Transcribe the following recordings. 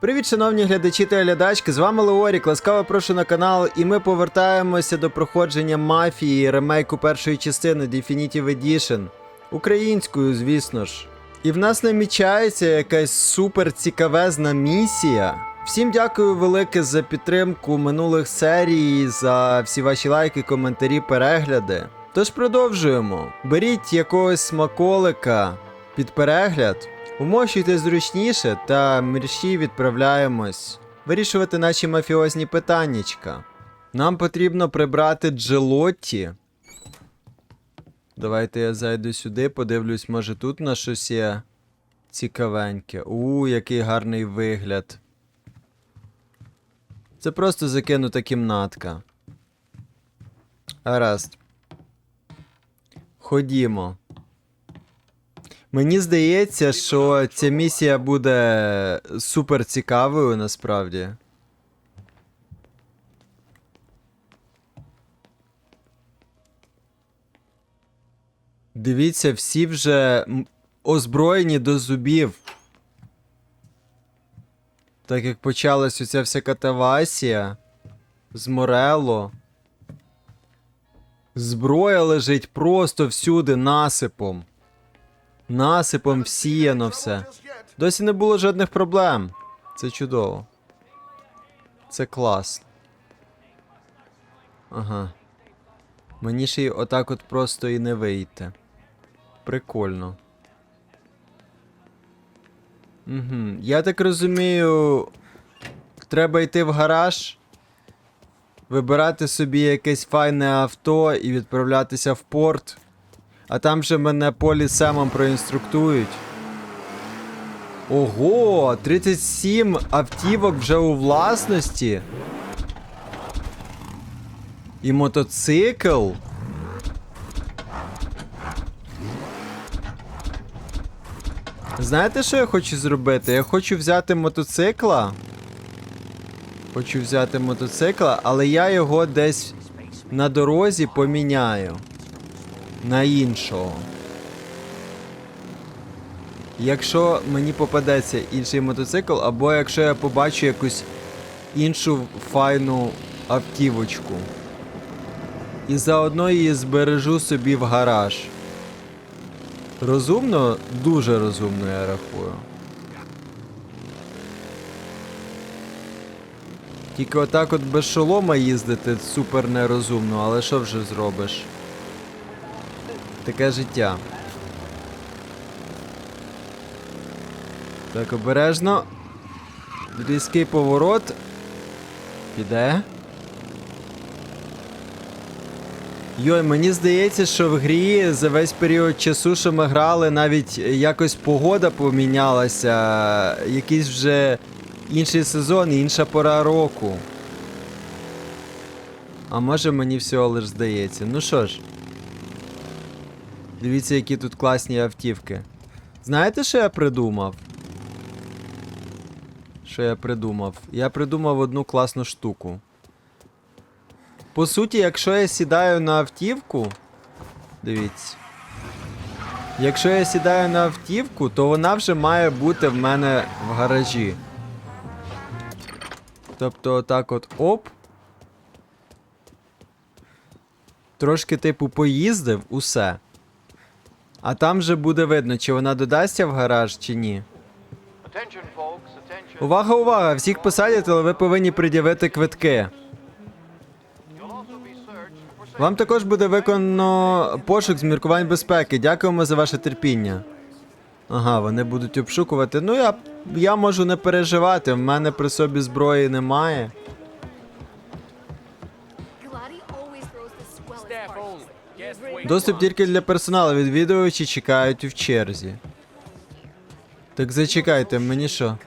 Привіт, шановні глядачі та глядачки, з вами Леорік, ласкаво прошу на канал, і ми повертаємося до проходження мафії ремейку першої частини Definitive Edition. Українською, звісно ж. І в нас намічається якась супер цікавезна місія. Всім дякую велике за підтримку минулих серій, за всі ваші лайки, коментарі, перегляди. Тож продовжуємо. Беріть якогось смаколика під перегляд. Умощуйте зручніше та мерщій відправляємось вирішувати наші мафіозні питаннячка. Нам потрібно прибрати Джелотті. Давайте я зайду сюди, подивлюсь, може тут на щось є цікавеньке. У, який гарний вигляд. Це просто закинута кімнатка. Гаразд. Ходімо. Мені здається, що ця місія буде супер цікавою насправді. Дивіться, всі вже озброєні до зубів. Так як почалась оця вся катавасія з Морело. Зброя лежить просто всюди насипом. Насипом всіяно все. Досі не було жодних проблем. Це чудово. Це клас. Ага. Мені ще й отак от просто і не вийти. Прикольно. Угу. Я так розумію. Треба йти в гараж, вибирати собі якесь файне авто і відправлятися в порт. А там же мене полі Семом проінструктують. Ого, 37 автівок вже у власності. І мотоцикл. Знаєте, що я хочу зробити? Я хочу взяти мотоцикла. Хочу взяти мотоцикла, але я його десь на дорозі поміняю на іншого. Якщо мені попадеться інший мотоцикл, або якщо я побачу якусь іншу файну автівочку. І заодно її збережу собі в гараж. Розумно? Дуже розумно, я рахую. Тільки отак от без шолома їздити супер нерозумно, але що вже зробиш? Таке життя. Так, обережно. Різкий поворот. Піде. Йой, мені здається, що в грі за весь період часу, що ми грали, навіть якось погода помінялася. Якийсь вже інший сезон, інша пора року. А може мені всього лиш здається. Ну що ж. Дивіться, які тут класні автівки. Знаєте, що я придумав? Що я придумав? Я придумав одну класну штуку. По суті, якщо я сідаю на автівку. Дивіться. Якщо я сідаю на автівку, то вона вже має бути в мене в гаражі. Тобто, отак от оп. Трошки, типу, поїздив, усе. А там же буде видно, чи вона додасться в гараж, чи ні. Увага, увага! Всіх посадять, але ви повинні пред'явити квитки. Вам також буде виконано пошук з міркувань безпеки. Дякуємо за ваше терпіння. Ага, вони будуть обшукувати. Ну, я, я можу не переживати, в мене при собі зброї немає. Доступ тільки для персоналу. Відвідувачі чекають в черзі. Так зачекайте, мені що?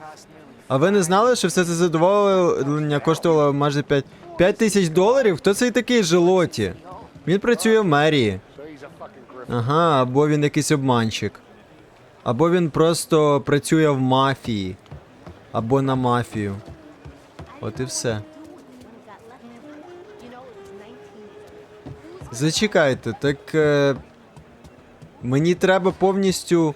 А ви не знали, що все це задоволення коштувало майже 5, 5 тисяч доларів? Хто цей такий желоті? Він працює в мерії. Ага, або він якийсь обманщик. Або він просто працює в мафії. Або на мафію. От і все. Зачекайте, так. Е... Мені треба повністю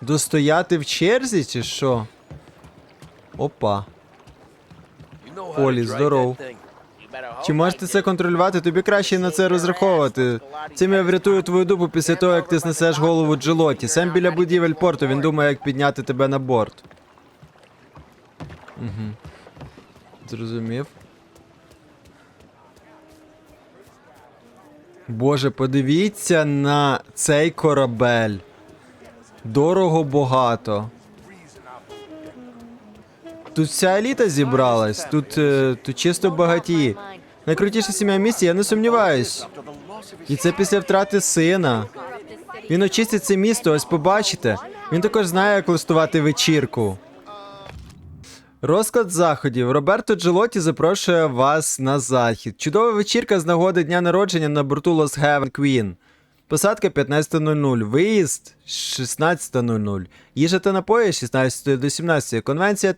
Достояти в черзі чи що? Опа. Олі, здоров. Чи можете це контролювати? Тобі краще на це розраховувати. Цим я врятую твою дупу після того, як ти снесеш голову Джелоті. Сам біля будівель порту, він думає, як підняти тебе на борт. Угу. Зрозумів. Боже, подивіться на цей корабель. Дорого багато. Тут вся еліта зібралась, тут, е, тут чисто багатії. Найкрутіша сім'я в місті, я не сумніваюсь. І це після втрати сина. Він очистить це місто, ось побачите. Він також знає, як влаштувати вечірку. Розклад заходів. Роберто Джелоті запрошує вас на захід. Чудова вечірка з нагоди дня народження на борту Lost Heaven Queen. Посадка 15.00, виїзд 16.00, їжа та напої 16 до 17, конвенція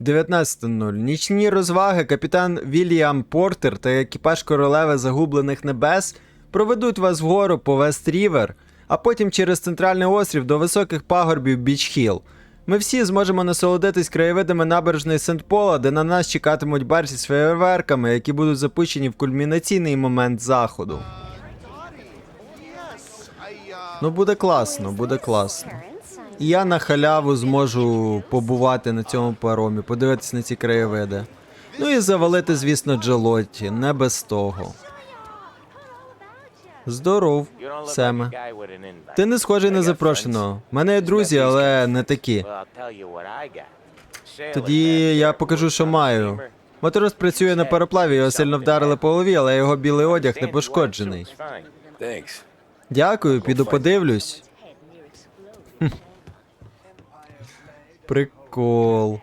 19.00, нічні розваги капітан Вільям Портер та екіпаж королеви загублених небес проведуть вас вгору по Вест Рівер, а потім через центральний острів до високих пагорбів Біч Хіл. Ми всі зможемо насолодитись краєвидами набережної Сент-Пола, де на нас чекатимуть барсі з фейерверками, які будуть запущені в кульмінаційний момент заходу. Ну буде класно, буде класно. І я на халяву зможу побувати на цьому паромі, подивитися на ці краєвиди. Ну і завалити, звісно, Джелотті, не без того. Здоров, Семе. Ти не схожий на запрошеного. У мене є друзі, але не такі. Тоді я покажу, що маю. Моторист працює на пароплаві, його сильно вдарили по голові, але його білий одяг не пошкоджений. Дякую, піду подивлюсь. Хм. Прикол.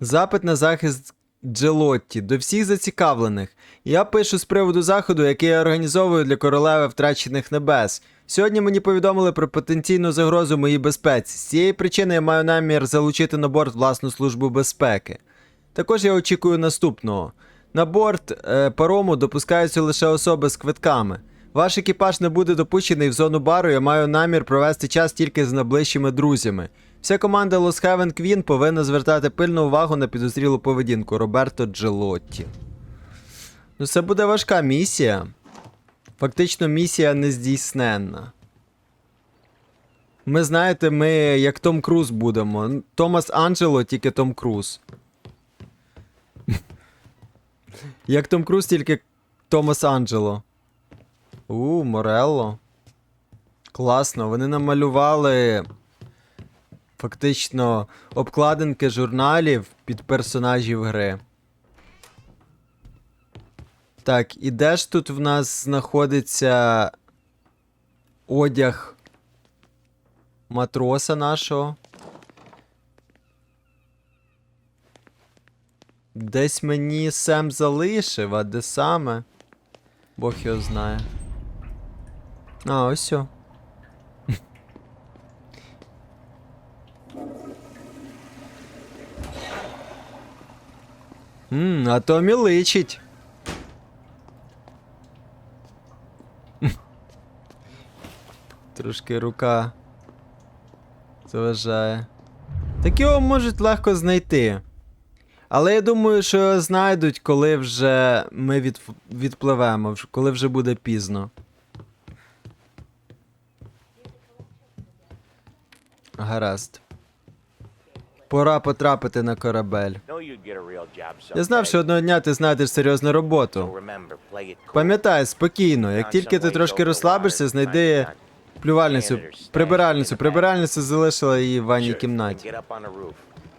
Запит на захист Джелотті до всіх зацікавлених. Я пишу з приводу заходу, який я організовую для королеви втрачених небес. Сьогодні мені повідомили про потенційну загрозу моїй безпеці. З цієї причини я маю намір залучити на борт власну службу безпеки. Також я очікую наступного. На борт е, парому допускаються лише особи з квитками. Ваш екіпаж не буде допущений в зону бару. Я маю намір провести час тільки з найближчими друзями. Вся команда Lost Heaven Queen повинна звертати пильну увагу на підозрілу поведінку Роберто Джелотті. Ну, це буде важка місія. Фактично, місія нездійсненна. Ми знаєте, ми як Том Круз будемо. Томас Анджело, тільки Том Круз. Як Том Круз, тільки Томас Анджело. У, Морелло. Класно. Вони намалювали фактично обкладинки журналів під персонажів гри. Так, і де ж тут в нас знаходиться одяг матроса нашого? Десь мені Сем залишив, а де саме? Бог його знає. А, ось. о. Ммм, а Томі личить. Трошки рука заважає. Так його можуть легко знайти. Але я думаю, що його знайдуть, коли вже ми від... відпливемо, коли вже буде пізно. Гаразд. Пора потрапити на корабель. Я знав, що одного дня ти знайдеш серйозну роботу. Пам'ятай, спокійно, як тільки ти трошки розслабишся, знайди плювальницю, прибиральницю. Прибиральниця залишила її в ванній кімнаті.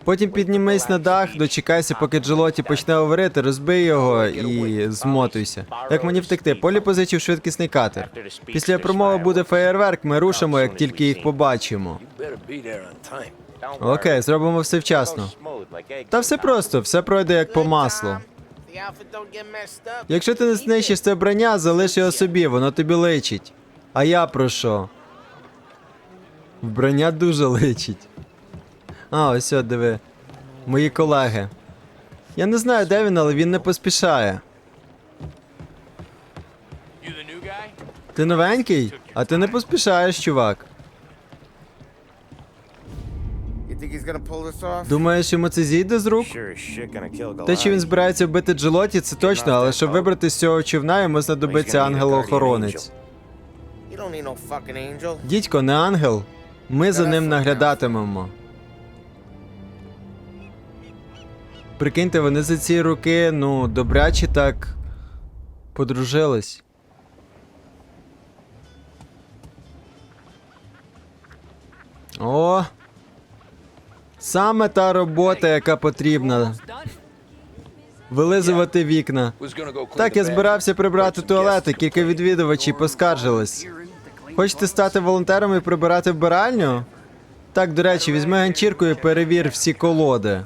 Потім піднімись на дах, дочекайся, поки Джелоті почне говорити, розбий його і змотуйся. Як мені втекти? Полі позичив швидкісний катер. Після промови буде феєрверк, ми рушимо, як тільки їх побачимо. Окей, зробимо все вчасно. Та все просто, все пройде як по маслу. Якщо ти не знищиш це брання, залиш його собі, воно тобі личить. А я про що? Вбрання дуже личить. А, ось от диви. Мої колеги. Я не знаю, де він, але він не поспішає. Ти новенький? А ти не поспішаєш, чувак. Думаєш, йому це зійде з рук? Те, що він збирається вбити Джелоті, це точно, але щоб вибрати з цього човна, йому знадобиться ангел-охоронець. Дідько, не ангел. Ми за ним наглядатимемо. Прикиньте, вони за ці роки, ну, добряче так подружились. О! Саме та робота, яка потрібна. Вилизувати вікна. Так, я збирався прибрати туалети. Кілька відвідувачів поскаржились. Хочете стати волонтером і прибирати вбиральню? Так, до речі, візьми ганчірку і перевір всі колоди.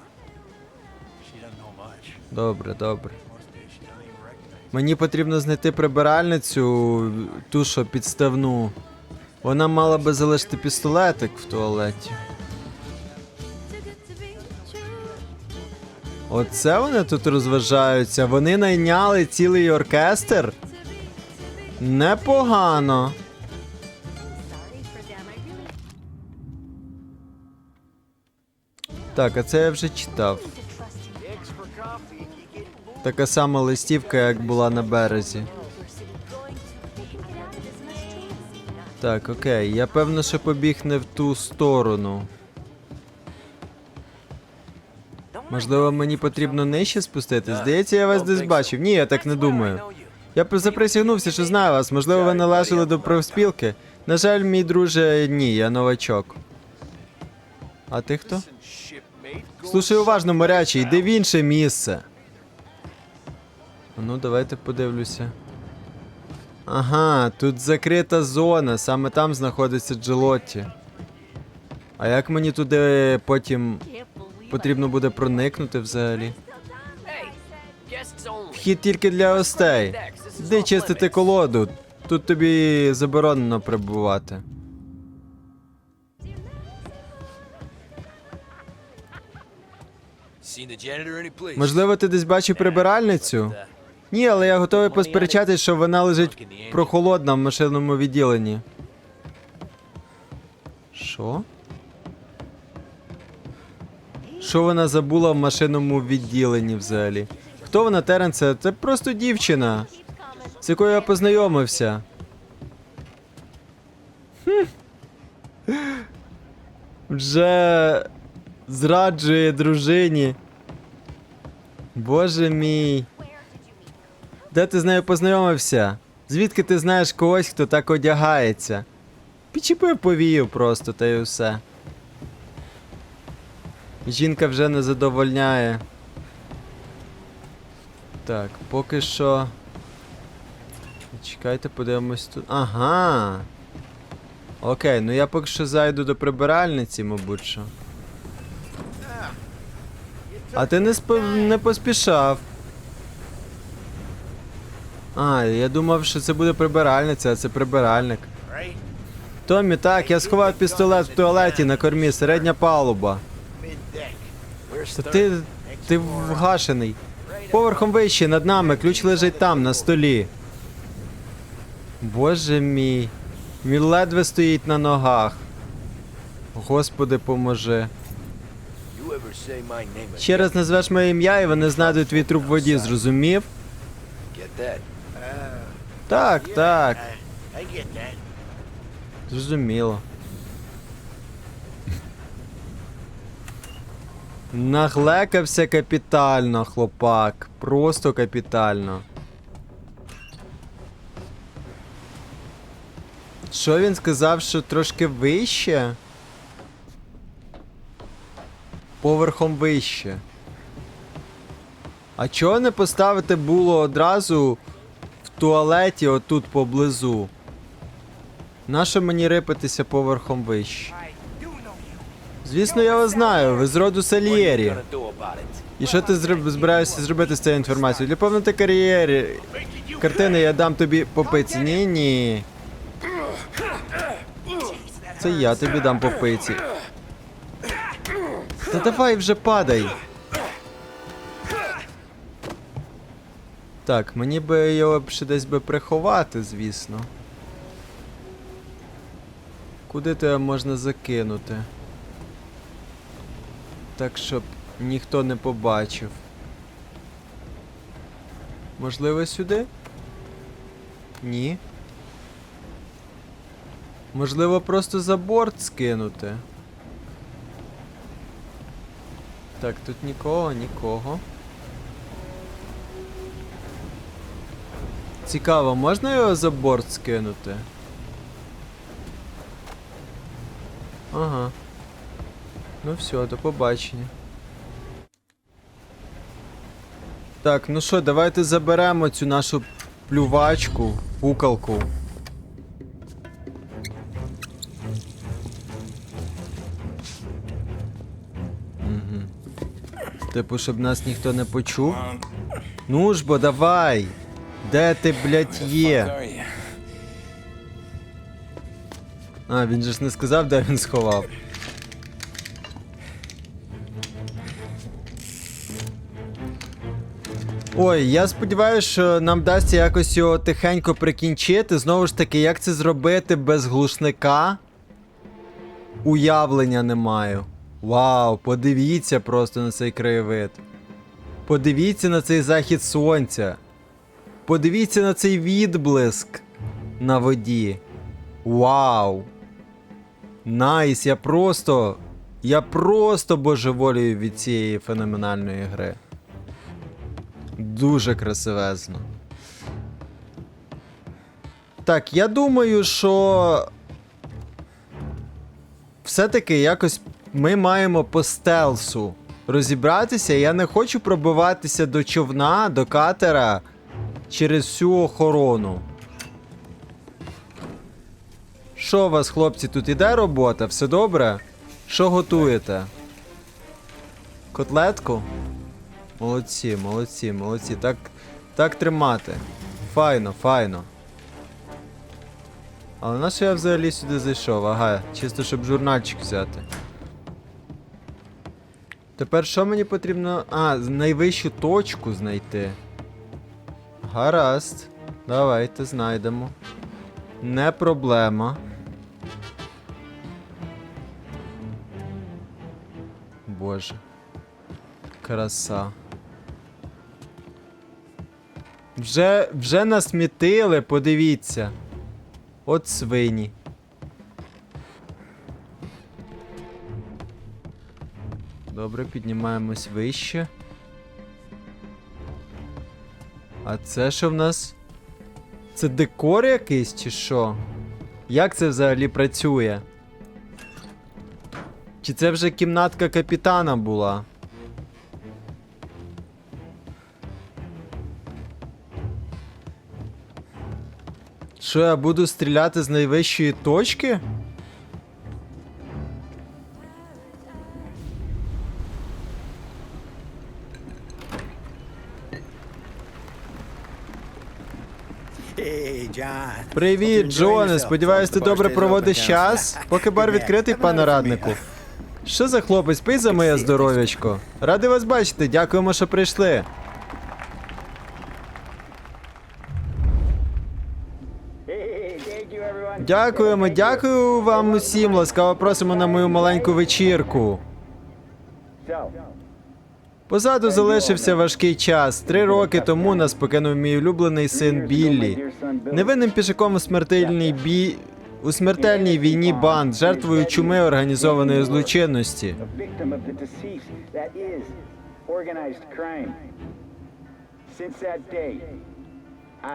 Добре, добре. Мені потрібно знайти прибиральницю, ту, що підставну. Вона мала би залишити пістолетик в туалеті. Оце вони тут розважаються. Вони найняли цілий оркестр. Непогано. Так, а це я вже читав. Така сама листівка, як була на березі. Так, окей. Я певно, що побіг не в ту сторону. Можливо, мені потрібно нижче спуститись? Здається, я вас десь бачив. Ні, я так не думаю. Я заприсягнувся, що знаю вас. Можливо, ви належали до профспілки. На жаль, мій друже, ні, я новачок. А ти хто? Слушай уважно, морячий, йди в інше місце. Ну, давайте подивлюся. Ага, тут закрита зона, саме там знаходиться Джелотті. А як мені туди потім потрібно буде проникнути взагалі? Вхід тільки для гостей. Йди чистити колоду. Тут тобі заборонено прибувати. Можливо, ти десь бачив прибиральницю? Ні, але я готовий посперечатись, що вона лежить прохолодна в машинному відділенні. Що? Що вона забула в машинному відділенні взагалі? Хто вона, Теренце? Це просто дівчина, з якою я познайомився. Хм. Вже зраджує дружині. Боже мій. Де ти з нею познайомився? Звідки ти знаєш когось, хто так одягається? Підчепив повію просто, та й усе. Жінка вже не задовольняє. Так, поки що. Чекайте, подивимось тут. Ага. Окей, ну я поки що зайду до прибиральниці, мабуть що. А ти не, сп... не поспішав. А, я думав, що це буде прибиральниця, а це прибиральник. Томі, так, я сховав пістолет в туалеті на кормі, середня палуба. Та ти. ти вгашений. Поверхом вище над нами, ключ лежить там, на столі. Боже мій. Він ледве стоїть на ногах. Господи, поможи. Ще раз назвеш моє ім'я і вони знайдуть твій труп в воді, зрозумів? Так, так, зрозуміло. Наглекався капітально, хлопак. Просто капітально. Що він сказав, що трошки вище? Поверхом вище. А чого не поставити було одразу в туалеті отут поблизу? Нащо мені рипатися поверхом вище? Звісно, я вас знаю, ви з роду Сальєрі. І що ти збираєшся зробити з цією інформацією? Для повноти кар'єри. Картини я дам тобі по пиці. Ні, ні. Це я тобі дам по пиці. Та давай вже падай. Так, мені би його ще десь би приховати, звісно. Куди тебе можна закинути? так, щоб ніхто не побачив. Можливо, сюди? Ні. Можливо, просто за борт скинути. Так, тут нікого, нікого. Цікаво, можна його за борт скинути? Ага. Ну все, до побачення. Так, ну що, давайте заберемо цю нашу плювачку, пукалку. Типу, щоб нас ніхто не почув. Ну ж бо давай! Де ти, блядь, є? А, він же ж не сказав, де він сховав. Ой, я сподіваюся, що нам вдасться якось його тихенько прикінчити. Знову ж таки, як це зробити без глушника? Уявлення не маю. Вау, подивіться просто на цей краєвид. Подивіться на цей захід сонця. Подивіться на цей відблиск на воді. Вау. Найс, я просто. Я просто божеволію від цієї феноменальної гри. Дуже красивезно. Так, я думаю, що. Все-таки якось ми маємо по стелсу розібратися. Я не хочу пробиватися до човна, до катера через всю охорону. Що у вас, хлопці, тут іде робота? Все добре? Що готуєте? Котлетку? Молодці, молодці, молодці. Так, так тримати. Файно, файно. Але на що я взагалі сюди зайшов? Ага, чисто щоб журнальчик взяти. Тепер що мені потрібно. А, найвищу точку знайти. Гаразд. Давайте знайдемо. Не проблема. Боже. Краса. Вже, вже насмітили, подивіться. От свині. Добре, піднімаємось вище. А це що в нас? Це декор якийсь чи що? Як це взагалі працює? Чи це вже кімнатка капітана була? Що я буду стріляти з найвищої точки? Привіт, Джоне. Сподіваюсь, ти добре проводиш час. Поки бар відкритий, пане раднику. Що за хлопець, пий за моє здоров'ячко. Радий вас бачити, дякуємо, що прийшли. Дякуємо, дякую вам усім. Ласкаво просимо на мою маленьку вечірку. Позаду залишився важкий час. Три роки тому нас покинув мій улюблений син Біллі. Невинним пішаком у смертельній бій. У смертельній війні банд, жертвою чуми організованої злочинності.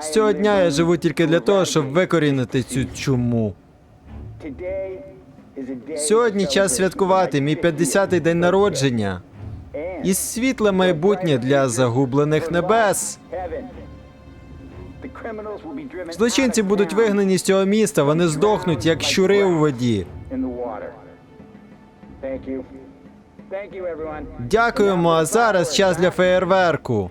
З цього дня я живу тільки для того, щоб викорінити цю чуму. Сьогодні час святкувати мій 50th 50-й день народження і світле майбутнє для загублених небес. Злочинці будуть вигнані з цього міста, вони здохнуть як щури у воді. Дякуємо, а зараз час для феєрверку.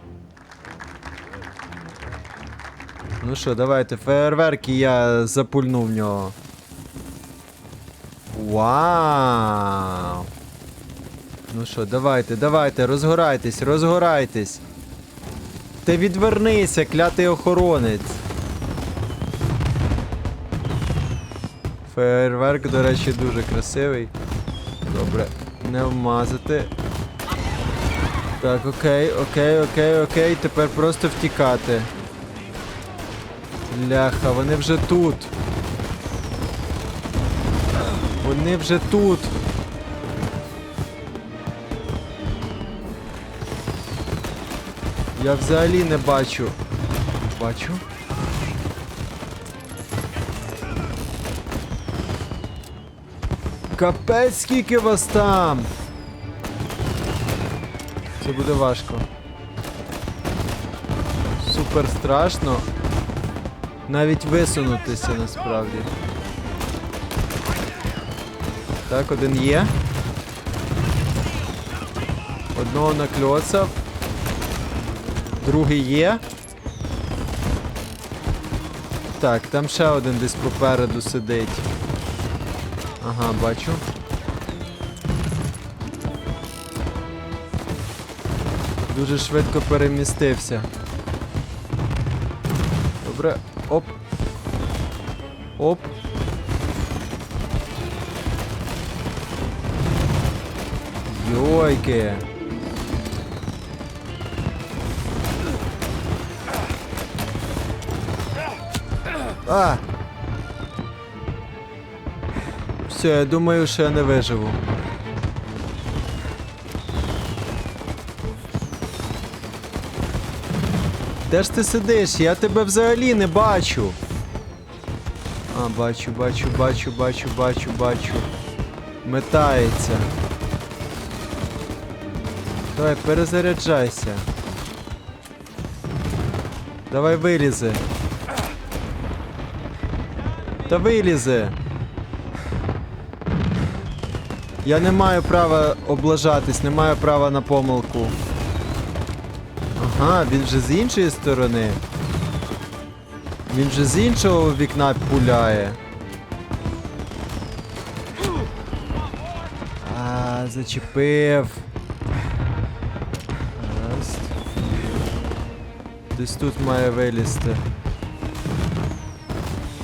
Ну що, давайте, феєрверки я запульну в нього. Вау! Ну що, давайте, давайте, розгорайтесь, розгорайтесь. Ти відвернися, клятий охоронець. Феєрверк, до речі, дуже красивий. Добре, не вмазати. Так, окей, окей, окей, окей. Тепер просто втікати. Ляха, вони вже тут. Вони вже тут. Я взагалі не бачу. Бачу. Капець, скільки вас там! Це буде важко. Супер страшно. Навіть висунутися насправді. Так, один є. Одного накльоцав. Другий є. Так, там ще один десь попереду сидить. Ага, бачу. Дуже швидко перемістився. Добре. Оп. Оп. Йойки. А! Все, я думаю, що я не виживу. Де ж ти сидиш? Я тебе взагалі не бачу. А, бачу, бачу, бачу, бачу, бачу, бачу. Метається. Давай, перезаряджайся. Давай вилізи. Та вилізи. Я не маю права облажатись, не маю права на помилку. Ага, він вже з іншої сторони. Він вже з іншого вікна пуляє. А, зачепив. Десь тут має вилізти.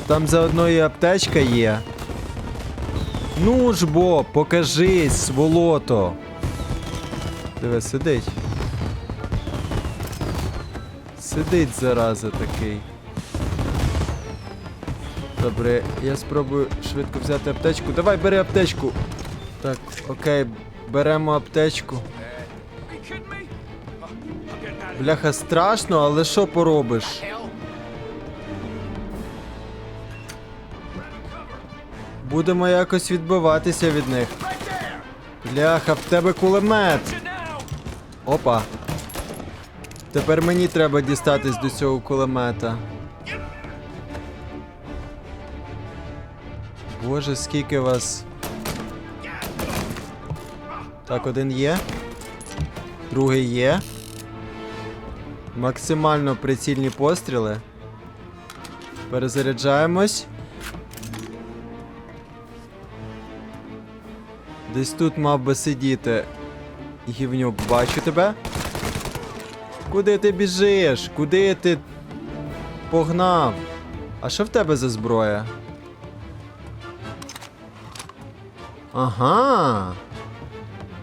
Там заодно і аптечка є. Ну ж бо, покажись, сволото. Диви, сидить. Сидить зараза такий. Добре, я спробую швидко взяти аптечку. Давай, бери аптечку. Так, окей, беремо аптечку. Бляха, страшно, але що поробиш? Будемо якось відбиватися від них. Бляха, в тебе кулемет. Опа. Тепер мені треба дістатись до цього кулемета. Боже, скільки вас. Так, один є. Другий є. Максимально прицільні постріли. Перезаряджаємось. Десь тут мав би сидіти. Гівнюк, бачу тебе. Куди ти біжиш? Куди ти погнав? А що в тебе за зброя? Ага.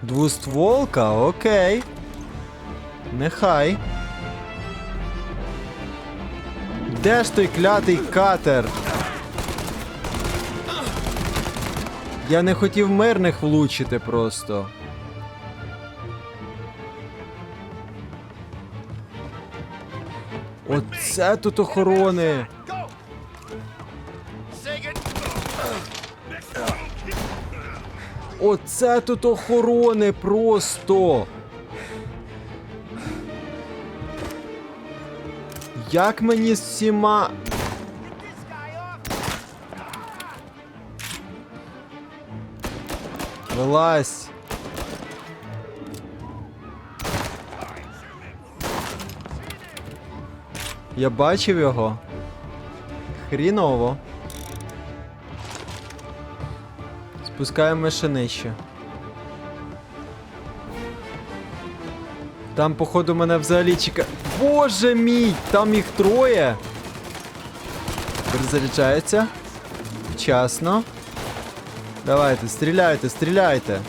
Двустволка, окей. Нехай. Де ж той клятий катер? Я не хотів мирних влучити просто. Оце тут охорони. Оце тут охорони просто. Як мені з всіма. Вилазь. Я бачив його. Хріново. Спускаємо ще нижче. Там, походу, мене взагалі чекає. Боже мій! Там їх троє. Перезаряджається. Вчасно. Давайте, стріляйте, стріляйте.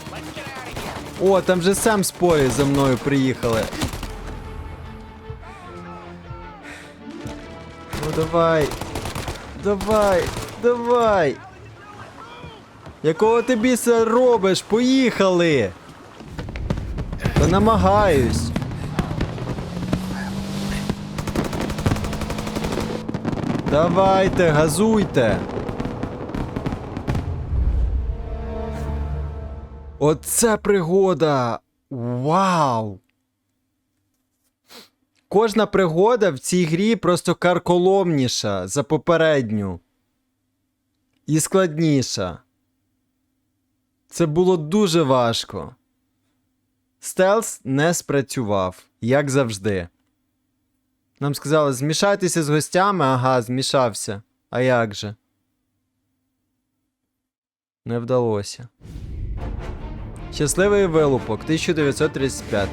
О, там же сам з Полі за мною приїхали. Ну давай. Давай, давай. Якого ти біса робиш? Поїхали. Та намагаюсь. Давайте, газуйте. Оце пригода! Вау! Кожна пригода в цій грі просто карколомніша за попередню. І складніша. Це було дуже важко. Стелс не спрацював, як завжди. Нам сказали, змішайтеся з гостями, ага, змішався. А як же? Не вдалося. Щасливий вилупок 1935.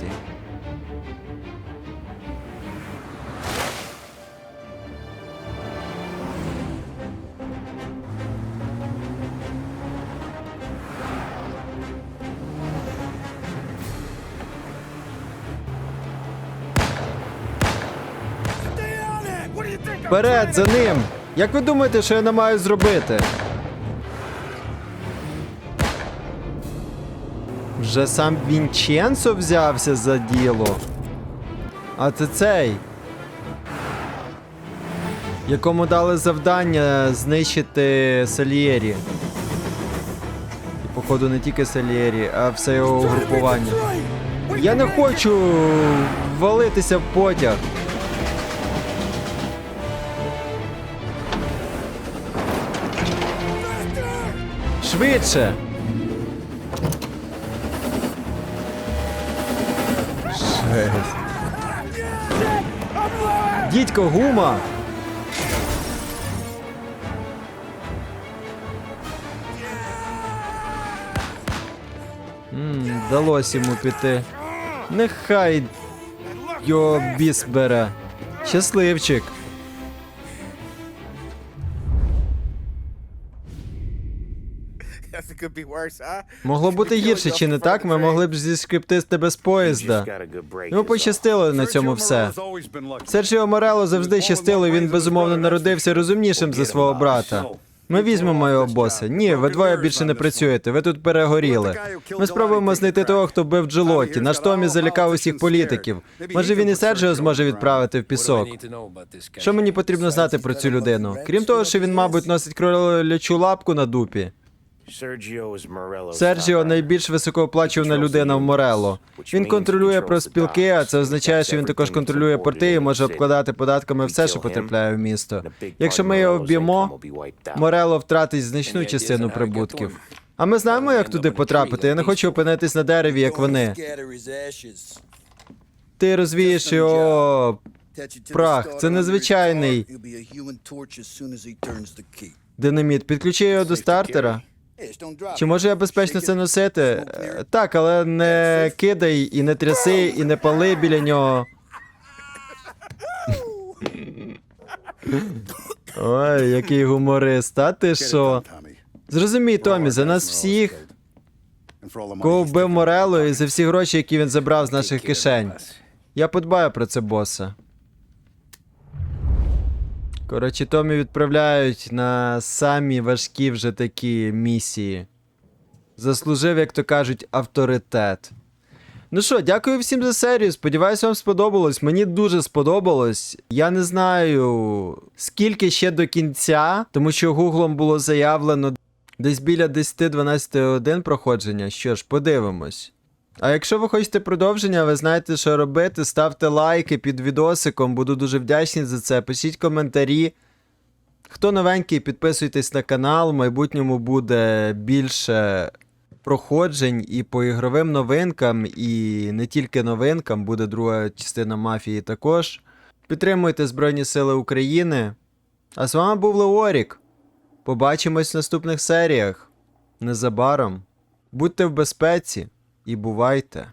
Вперед за ним! Як ви думаєте, що я не маю зробити? Вже сам Вінченцо взявся за діло. А це цей. Якому дали завдання знищити Сальєрі. І, походу, не тільки Сальєрі, а все його угрупування. Я не хочу валитися в потяг. Швидше! Жесть. Дідько гума! Ммм, вдалося йому піти. Нехай його біс бере. Щасливчик. Могло бути гірше, чи не так? Ми могли б зіскрипти тебе з поїзда. Йому пощастило на цьому все. Серджіо Морело завжди щастило, і він безумовно народився розумнішим за свого брата. Ми візьмемо його боса. Ні, ви двоє більше не працюєте. Ви тут перегоріли. Ми спробуємо знайти того, хто вбив Джелоті. Наш Томі залякав усіх політиків. Може він і Серджіо зможе відправити в пісок. Що мені потрібно знати про цю людину? Крім того, що він, мабуть, носить кролячу лапку на дупі. Серджіо найбільш високооплачувана людина в Морело. Він контролює проспілки, а це означає, що він також контролює порти і може обкладати податками все, що потрапляє в місто. Якщо ми його вб'ємо, Морело втратить значну частину прибутків. А ми знаємо, як туди потрапити. Я не хочу опинитись на дереві, як вони. Ти розвієш його прах. Це незвичайний динаміт. Підключи його до стартера. Чи можу я безпечно це носити? Так, але не кидай і не тряси, і не пали біля нього. Ой, який гуморист, а ти що? Зрозумій, Томі, за нас всіх, кого вбив Морело і за всі гроші, які він забрав з наших кишень. Я подбаю про це, боса. Коротше, Томі відправляють на самі важкі вже такі місії. Заслужив, як то кажуть, авторитет. Ну що, дякую всім за серію. Сподіваюсь, вам сподобалось. Мені дуже сподобалось. Я не знаю, скільки ще до кінця, тому що гуглом було заявлено десь біля 10-12 годин проходження. Що ж, подивимось. А якщо ви хочете продовження, ви знаєте, що робити. Ставте лайки під відосиком, буду дуже вдячний за це. Пишіть коментарі. Хто новенький, підписуйтесь на канал. В майбутньому буде більше проходжень і по ігровим новинкам, і не тільки новинкам, буде друга частина мафії також. Підтримуйте Збройні Сили України. А з вами був Леорік. Побачимось в наступних серіях. Незабаром. Будьте в безпеці і бувайте.